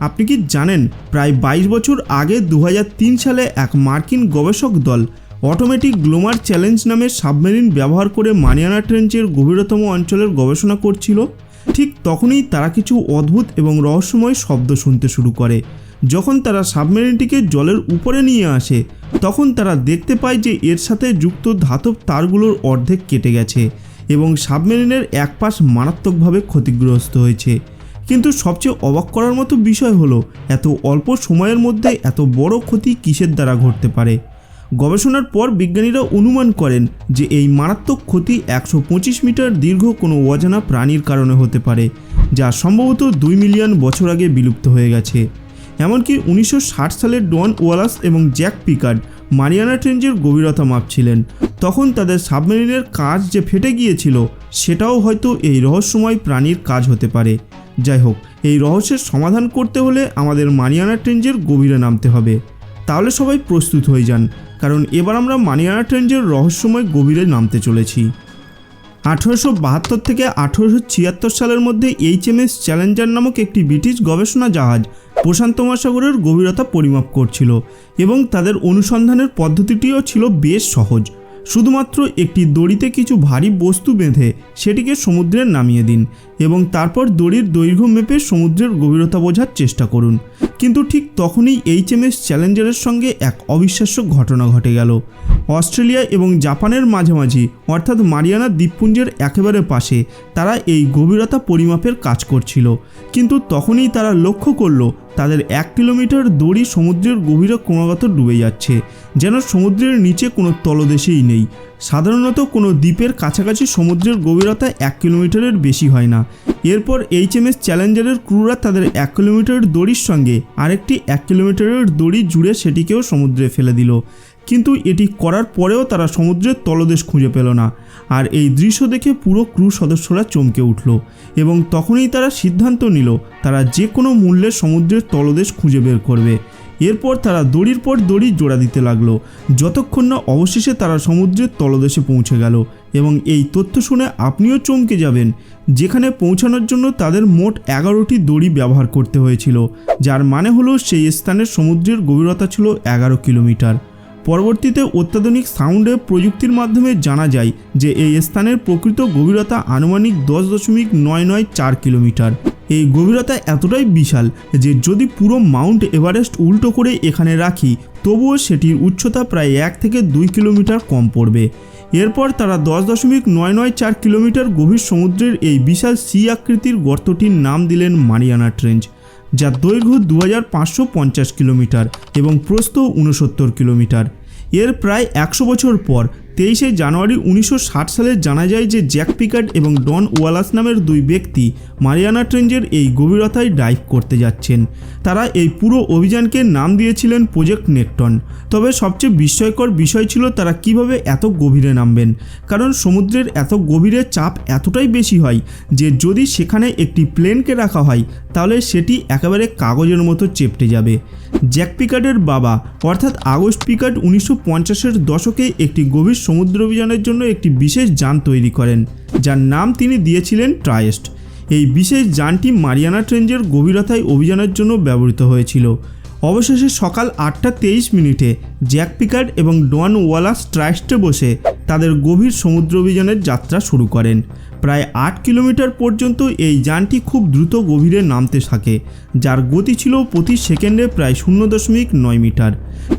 আপনি কি জানেন, প্রায় বাইশ বছর আগে দু হাজার তিন সালে এক মার্কিন গবেষক দল অটোমেটিক গ্লোমার চ্যালেঞ্জ নামে সাবমেরিন ব্যবহার করে মানিয়ানা ট্রেঞ্চের গভীরতম অঞ্চলের গবেষণা করছিল, ঠিক তখনই তারা কিছু অদ্ভুত এবং রহস্যময় শব্দ শুনতে শুরু করে। যখন তারা সাবমেরিনটিকে জলের উপরে নিয়ে আসে, তখন তারা দেখতে পায় যে এর সাথে যুক্ত ধাতব তারগুলোর অর্ধেক কেটে গেছে এবং সাবমেরিনের এক পাশ মারাত্মকভাবে ক্ষতিগ্রস্ত হয়েছে। কিন্তু সবচেয়ে অবাক করার মতো বিষয় হলো, এত অল্প সময়ের মধ্যে এত বড় ক্ষতি কিসের দ্বারা ঘটতে পারে? গবেষণার পর বিজ্ঞানীরা অনুমান করেন যে এই মারাত্মক ক্ষতি একশো পঁচিশ মিটার দীর্ঘ কোনো অজানা প্রাণীর কারণে হতে পারে, যা সম্ভবত দুই মিলিয়ন বছর আগে বিলুপ্ত হয়ে গেছে। এমনকি উনিশশো ষাট সালে ডন ওয়ালাস এবং জ্যাক পিকার্ড মারিয়ানা ট্রেঞ্জের গভীরতা মাপছিলেন। তখন তাদের সাবমেরিনের কাজ যে ফেটে গিয়েছিল, সেটাও হয়তো এই রহস্যময় প্রাণীর কাজ হতে পারে। যাই হোক, এই রহস্যের সমাধান করতে হলে আমাদের মানিয়ানা ট্রেঞ্জের গভীরে নামতে হবে। তাহলে সবাই প্রস্তুত হয়ে যান, কারণ এবার আমরা মানিয়ানা ট্রেঞ্জের রহস্যময় গভীরে নামতে চলেছি। আঠেরোশো বাহাত্তর থেকে আঠেরোশো ছিয়াত্তর সালের মধ্যে এইচএমএস চ্যালেঞ্জার নামক একটি ব্রিটিশ গবেষণা জাহাজ প্রশান্ত মহাসাগরের গভীরতা পরিমাপ করছিল এবং তাদের অনুসন্ধানের পদ্ধতিটিও ছিল বেশ সহজ। শুধুমাত্র একটি দড়িতে কিছু ভারী বস্তু বেঁধে সেটিকে সমুদ্রে নামিয়ে দিন এবং তারপর দড়ির দৈর্ঘ্য মেপে সমুদ্রের গভীরতা বোঝার চেষ্টা করুন। কিন্তু ঠিক তখনই এইচএমএস চ্যালেঞ্জারের সঙ্গে এক অবিশ্বাস্য ঘটনা ঘটে গেল। অস্ট্রেলিয়া এবং জাপানের মাঝামাঝি, অর্থাৎ মারিয়ানা দ্বীপপুঞ্জের একেবারে পাশে, তারা এই গভীরতা পরিমাপের কাজ করছিল। কিন্তু তখনই তারা লক্ষ্য করল, তাদের এক কিলোমিটার দড়ি সমুদ্রের গভীরে ক্রমাগত ডুবে যাচ্ছে, যেন সমুদ্রের নিচে কোনো তলদেশেই নেই। সাধারণত কোনো দ্বীপের কাছাকাছি সমুদ্রের গভীরতা এক কিলোমিটারের বেশি হয় না। এরপর এইচএমএস চ্যালেঞ্জারের ক্রুরা তাদের এক কিলোমিটার দড়ির সঙ্গে আরেকটি এক কিলোমিটারের দড়ি জুড়ে সেটিকেও সমুদ্রে ফেলে দিল। কিন্তু এটি করার পরেও তারা সমুদ্রের তলদেশ খুঁজে পেল না। আর এই দৃশ্য দেখে পুরো ক্রু সদস্যরা চমকে উঠল এবং তখনই তারা সিদ্ধান্ত নিল, তারা যে কোনো মূল্যে সমুদ্রের তলদেশ খুঁজে বের করবে। এরপর তারা দড়ির পর দড়ি জোড়া দিতে লাগল। যতক্ষণ না অবশেষে তারা সমুদ্রের তলদেশে পৌঁছে গেল এবং এই তথ্য শুনে আপনিও চমকে যাবেন, যেখানে পৌঁছানোর জন্য তাদের মোট এগারোটি দড়ি ব্যবহার করতে হয়েছিল, যার মানে হলো সেই স্থানের সমুদ্রের গভীরতা ছিল এগারো কিলোমিটার। পরবর্তীতে অত্যাধুনিক সাউন্ডে প্রযুক্তির মাধ্যমে জানা যায় যে এই স্থানের প্রকৃত গভীরতা আনুমানিক দশ দশমিক নয় নয় চার কিলোমিটার। এই গভীরতা এতটাই বিশাল যে যদি পুরো মাউন্ট এভারেস্ট উল্টো করে এখানে রাখি, তবুও সেটির উচ্চতা প্রায় এক থেকে দুই কিলোমিটার কম পড়বে। এরপর তারা দশ দশমিক নয় নয় চার কিলোমিটার গভীর সমুদ্রের এই বিশাল সি আকৃতির গর্তটির নাম দিলেন মারিয়ানা ট্রেঞ্চ। যার দৈর্ঘ্য দু কিলোমিটার এবং প্রস্থ উনসত্তর কিলোমিটার। এর প্রায় একশো বছর পর তেইশে জানুয়ারি উনিশশো ষাট সালে জানা যায় যে জ্যাক পিকার্ড এবং ডন ওয়ালাস নামের দুই ব্যক্তি মারিয়ানা ট্রেঞ্জের এই গভীরতায় ডাইভ করতে যাচ্ছেন। তারা এই পুরো অভিযানকে নাম দিয়েছিলেন প্রজেক্ট নেকটন। তবে সবচেয়ে বিস্ময়কর বিষয় ছিল তারা কীভাবে এত গভীরে নামবেন। কারণ সমুদ্রের এত গভীরে চাপ এতটাই বেশি হয় যে যদি সেখানে একটি প্লেনকে রাখা হয়, তাহলে সেটি একেবারে কাগজের মতো চেপটে যাবে। জ্যাক পিকার্ডের বাবা, অর্থাৎ আগস্ট পিকার্ড উনিশশো পঞ্চাশের দশকে একটি গভীর সমুদ্র অভিযানের জন্য একটি বিশেষ যান তৈরি করেন, যার নাম তিনি দিয়েছিলেন ট্রায়েস্ট। এই বিশেষ যানটি মারিয়ানা ট্রেঞ্জের গভীরতায় অভিযানের জন্য ব্যবহৃত হয়েছিল। অবশেষে সকাল আটটা তেইশ মিনিটে জ্যাক পিকার্ড এবং ডন ওয়ালাস ট্রাইস্টে বসে তাদের গভীর সমুদ্র অভিযানের যাত্রা শুরু করেন। প্রায় আট কিলোমিটার পর্যন্ত এই যানটি খুব দ্রুত গভীরে নামতে থাকে, যার গতি ছিল প্রতি সেকেন্ডে প্রায় শূন্য দশমিক নয় মিটার।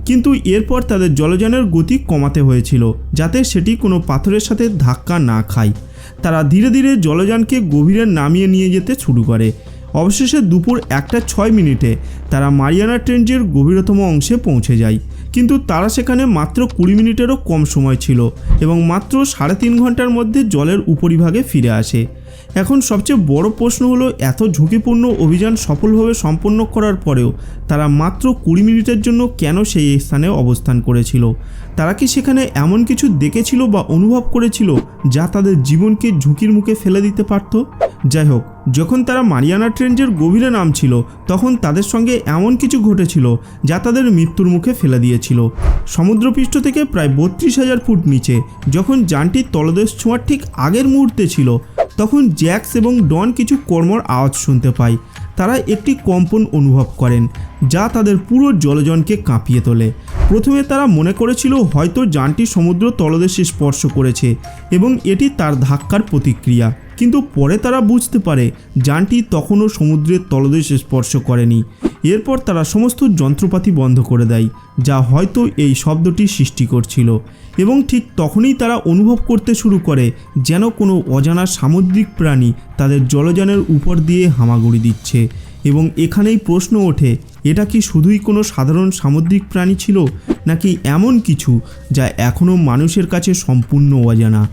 কিন্তু এরপর তাদের জলযানের গতি কমাতে হয়েছিল, যাতে সেটি কোনো পাথরের সাথে ধাক্কা না খায়। তারা ধীরে ধীরে জলযানকে গভীরে নামিয়ে নিয়ে যেতে শুরু করে। অবশেষে দুপুর একটা ছয় মিনিটে তারা মারিয়ানা ট্রেঞ্জের গভীরতম অংশে পৌঁছে যায়। কিন্তু তারা সেখানে মাত্র কুড়ি মিনিটেরও কম সময় ছিল এবং মাত্র সাড়ে তিন ঘণ্টার মধ্যে জলের উপরিভাগে ফিরে আসে। এখন সবচেয়ে বড় প্রশ্ন হলো, এত ঝুঁকিপূর্ণ অভিযান সফলভাবে সম্পন্ন করার পরেও তারা মাত্র কুড়ি মিনিটের জন্য কেন সেই স্থানে অবস্থান করেছিল? তারা কি সেখানে এমন কিছু দেখেছিল বা অনুভব করেছিল যা তাদের জীবনকে ঝুঁকির মুখে ফেলে দিতে পারত? যাই হোক যখন তারা মারিয়ানা ট্রেঞ্জের গভীরে নামছিল, তখন তাদের সঙ্গে এমন কিছু ঘটেছিল যা তাদের মৃত্যুর মুখে ফেলে দিয়েছিল। সমুদ্রপৃষ্ঠ থেকে প্রায় বত্রিশ হাজার ফুট নিচে, যখন যানটি তলদেশ ছোঁয়ার ঠিক আগের মুহূর্তে ছিল, তখন জ্যাক্স এবং ডন কিছু কর্মর আওয়াজ শুনতে পায়। তারা একটি কম্পন অনুভব করেন, যা তাদের পুরো জলজনকে কাঁপিয়ে তোলে। প্রথমে তারা মনে করেছিল হয়তো যানটি সমুদ্র তলদেশে স্পর্শ করেছে এবং এটি তার ধাক্কার প্রতিক্রিয়া। কিন্তু পরে তারা বুঝতে পারে যানটি তখনও সমুদ্রের তলদেশ স্পর্শ করেনি। এরপর তারা সমস্ত যন্ত্রপাতি বন্ধ করে দেয়, যা হয়তো এই শব্দটি সৃষ্টি করছিল। এবং ঠিক তখনই তারা অনুভব করতে শুরু করে যেন কোনো অজানা সামুদ্রিক প্রাণী তাদের জলযানের উপর দিয়ে হামাগুড়ি দিচ্ছে। এবং এখানেই প্রশ্ন ওঠে, এটা কি শুধুই কোনো সাধারণ সামুদ্রিক প্রাণী ছিল, নাকি এমন কিছু যা এখনও মানুষের কাছে সম্পূর্ণ অজানা?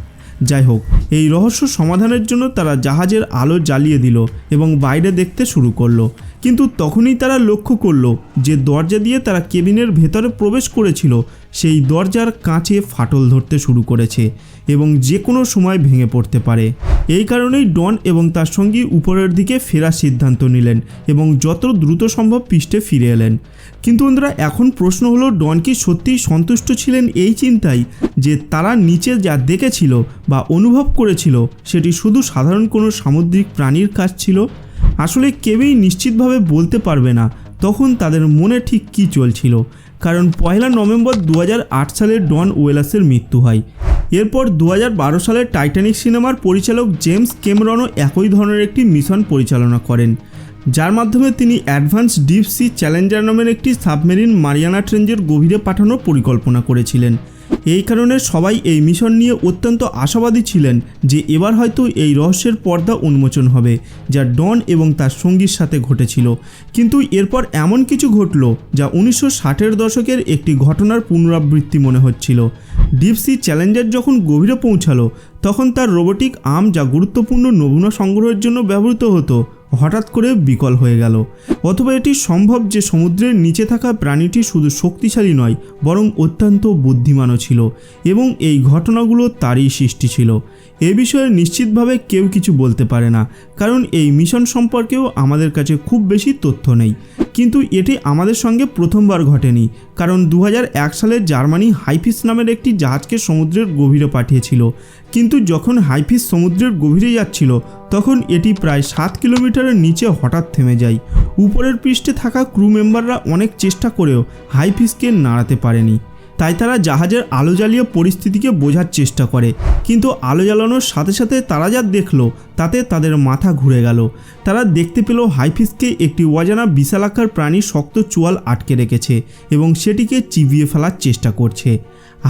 যাই হোক, এই রহস্য সমাধানের জন্য তারা জাহাজের আলো জ্বালিয়ে দিল এবং বাইরে দেখতে শুরু করল। কিন্তু তখনই তারা লক্ষ্য করল যে দরজা দিয়ে তারা কেবিনের ভেতরে প্রবেশ করেছিল, সেই দরজার কাঁচে ফাটল ধরতে শুরু করেছে এবং যে কোনো সময় ভেঙে পড়তে পারে। এই কারণেই ডন এবং তার সঙ্গী উপরের দিকে ফেরার সিদ্ধান্ত নিলেন এবং যত দ্রুত সম্ভব পৃষ্ঠে ফিরে এলেন। কিন্তু বন্ধুরা, এখন প্রশ্ন হলো, ডন কি সত্যিই সন্তুষ্ট ছিলেন এই চিন্তায় যে তারা নিচে যা দেখেছিল বা অনুভব করেছিল, সেটি শুধু সাধারণ কোনো সামুদ্রিক প্রাণীর কাজ ছিল? আসলে কেউই নিশ্চিতভাবে বলতে পারবে না তখন তাদের মনে ঠিক কী চলছিল। কারণ পয়লা নভেম্বর দু হাজার আট সালে ডন ওয়েলাসের মৃত্যু হয়। এরপর দু হাজার বারো সালে টাইটানিক সিনেমার পরিচালক জেমস কেমরনও একই ধরনের একটি মিশন পরিচালনা করেন। যার মাধ্যমে তিনি অ্যাডভান্স ডিপ সি চ্যালেঞ্জার নামের একটি সাবমেরিন মারিয়ানা ট্রেঞ্জের গভীরে পাঠানোর পরিকল্পনা করেছিলেন। এই কারণে সবাই এই মিশন নিয়ে অত্যন্ত আশাবাদী ছিলেন যে এবার হয়তো এই রহস্যের পর্দা উন্মোচন হবে, যা ডন এবং তার সঙ্গীর সাথে ঘটেছিল। কিন্তু এরপর এমন কিছু ঘটল যা উনিশশো ষাটের দশকের একটি ঘটনার পুনরাবৃত্তি মনে হচ্ছিল। ডিপসি চ্যালেঞ্জার যখন গভীরে পৌঁছালো, তখন তার রোবোটিক আর্ম যা গুরুত্বপূর্ণ নমুনা সংগ্রহের জন্য ব্যবহৃত হতো হঠাৎ করে বিকল হয়ে গেল। অথবা এটি সম্ভব যে সমুদ্রের নিচে থাকা প্রাণীটি শুধু শক্তিশালী নয়, বরং অত্যন্ত বুদ্ধিমানও ছিল এবং এই ঘটনাগুলো তারই সৃষ্টি ছিল। এ বিষয়ে নিশ্চিতভাবে কেউ কিছু বলতে পারে না, কারণ এই মিশন সম্পর্কেও আমাদের কাছে খুব বেশি তথ্য নেই। কিন্তু এটি আমাদের সঙ্গে প্রথমবার ঘটেনি, কারণ দু হাজার এক সালে জার্মানি হাইফিস নামের একটি জাহাজকে সমুদ্রের গভীরে পাঠিয়েছিল। কিন্তু যখন হাইফিস সমুদ্রের গভীরে যাচ্ছিল তখন এটি প্রায় সাত কিলোমিটারের নিচে হঠাৎ থেমে যায়। উপরের পৃষ্ঠে থাকা ক্রু মেম্বাররা অনেক চেষ্টা করেও হাইফিসকে নাড়াতে পারেনি। তাই তারা জাহাজের আলো জ্বালিয়ে পরিস্থিতিকে বোঝার চেষ্টা করে। কিন্তু আলো জ্বালানোর সাথে সাথে তারা যা দেখল, তাতে তাদের মাথা ঘুরে গেল। তারা দেখতে পেল হাইফিসকে একটি অজানা বিশালাকার প্রাণী শক্ত চোয়াল আটকে রেখেছে এবং সেটিকে চিবিয়ে ফেলার চেষ্টা করছে।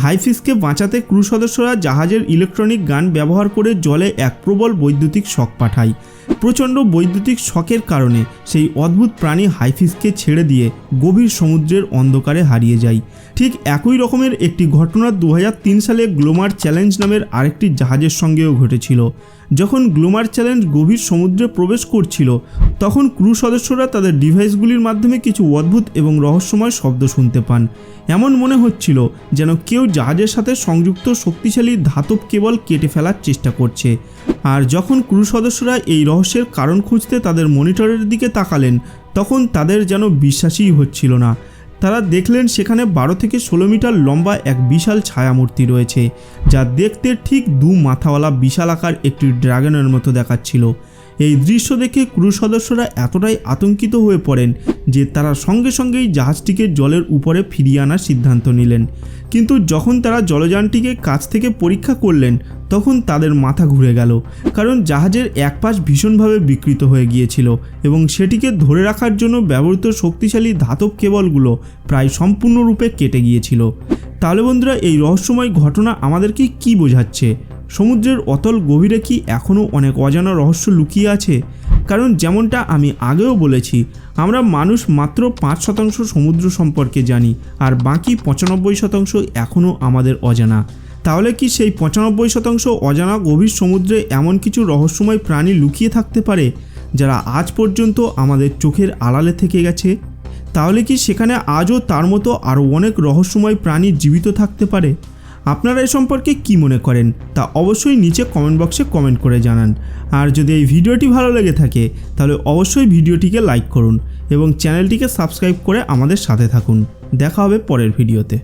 হাইফিসকে বাঁচাতে ক্রু সদস্যরা জাহাজের ইলেকট্রনিক গান ব্যবহার করে জলে এক প্রবল বৈদ্যুতিক শক পাঠায়। প্রচণ্ড বৈদ্যুতিক শকের কারণে সেই অদ্ভুত প্রাণী হাইফিসকে ছেড়ে দিয়ে গভীর সমুদ্রের অন্ধকারে হারিয়ে যায়। ঠিক একই রকমের একটি ঘটনা দু হাজার তিন সালে গ্লোমার চ্যালেঞ্জ নামের আরেকটি জাহাজের সঙ্গেও ঘটেছিল। যখন গ্লোমার চ্যালেঞ্জ গভীর সমুদ্রে প্রবেশ করছিল, তখন ক্রু সদস্যরা তাদের ডিভাইসগুলির মাধ্যমে কিছু অদ্ভুত এবং রহস্যময় শব্দ শুনতে পান। এমন মনে হচ্ছিল যেন কেউ জাহাজের সাথে সংযুক্ত শক্তিশালী ধাতব কেবল কেটে ফেলার চেষ্টা করছে। আর যখন ক্রু সদস্যরা এই রহস্যের কারণ খুঁজতে তাদের মনিটরের দিকে তাকালেন, তখন তাদের যেন বিশ্বাসই হচ্ছিল না। তারা দেখলেন সেখানে বারো থেকে ষোলো মিটার লম্বা এক বিশাল ছায়ামূর্তি রয়েছে, যা দেখতে ঠিক দু মাথাওয়ালা বিশাল আকার একটি ড্রাগনের মতো দেখাচ্ছিল। এই দৃশ্য দেখে ক্রু সদস্যরা এতটাই আতঙ্কিত হয়ে পড়েন যে তারা সঙ্গে সঙ্গেই জাহাজটিকে জলের উপরে ফিরিয়ে আনার সিদ্ধান্ত নিলেন। কিন্তু যখন তারা জলযানটিকে কাছ থেকে পরীক্ষা করলেন, তখন তাদের মাথা ঘুরে গেল, কারণ জাহাজের এক পাশ ভীষণভাবে বিকৃত হয়ে গিয়েছিল এবং সেটিকে ধরে রাখার জন্য ব্যবহৃত শক্তিশালী ধাতব কেবলগুলো প্রায় সম্পূর্ণরূপে কেটে গিয়েছিল। তাহলে বন্ধুরা, এই রহস্যময় ঘটনা আমাদেরকে কি বোঝাচ্ছে? সমুদ্রের অতল গভীরে কি এখনও অনেক অজানা রহস্য লুকিয়ে আছে? কারণ যেমনটা আমি আগেও বলেছি, আমরা মানুষ মাত্র পাঁচ শতাংশ সমুদ্র সম্পর্কে জানি, আর বাকি পঁচানব্বই শতাংশ এখনও আমাদের অজানা। তাহলে কি সেই পঁচানব্বই শতাংশ অজানা গভীর সমুদ্রে এমন কিছু রহস্যময় প্রাণী লুকিয়ে থাকতে পারে, যারা আজ পর্যন্ত আমাদের চোখের আড়ালে থেকে গেছে? তাহলে কি সেখানে আজও তার মতো আরও অনেক রহস্যময় প্রাণী জীবিত থাকতে পারে? আপনারা এ সম্পর্কে কি মনে করেন তা অবশ্যই নিচে কমেন্ট বক্সে কমেন্ট করে জানান। আর যদি এই ভিডিওটি ভালো লেগে থাকে, তাহলে অবশ্যই ভিডিওটিকে লাইক করুন এবং চ্যানেলটিকে সাবস্ক্রাইব করে আমাদের সাথে থাকুন। দেখা হবে পরের ভিডিওতে